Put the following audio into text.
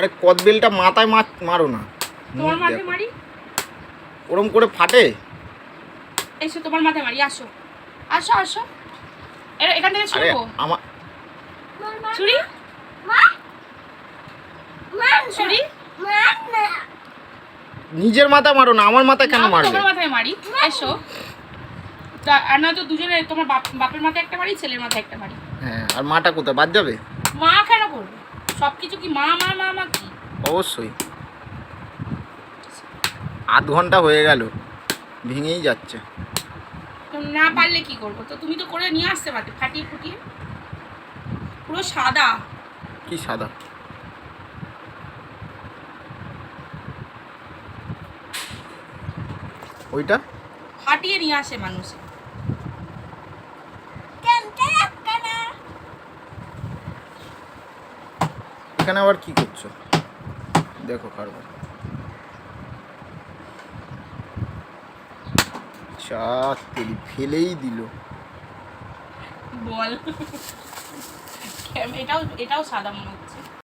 আরে কদবেলটা মাথায় মার- মারো না। তোমার মাথায় মারি? ওরম করে ফাটে? এসো তোমার মাথায় মারি আসো। আসো আসো। এখান থেকে আরে আমার ছুরি? ছুরি? নিজের মাথায় মারো না আমার মাথায় কেন না, মারবে? তোমার মাথায় মারি। এসো। তা আর নয়তো দুজনে তোমার বাপের মাথায় একটা মারি ছেলের মাথায় একটা মারি। হ্যাঁ আর মাটা কোথায়? বাদ যাবে? সব কিছু কি মা মা মা মা কি? অবশ্যই। আধ ঘণ্টা হয়ে গেল ভেঙেই যাচ্ছে। না পারলে কি করব? তো তুমি তো করে নিয়ে আসতে পারতে ফাটিয়ে ফুটিয়ে। পুরো সাদা। কি সাদা? ওইটা? ফাটিয়ে নিয়ে আসে মানুষ। এখানে আবার কি করছ? দেখো কারবার। চার ফেলেই দিল। বল। এটাও এটাও সাদা মনে হচ্ছে।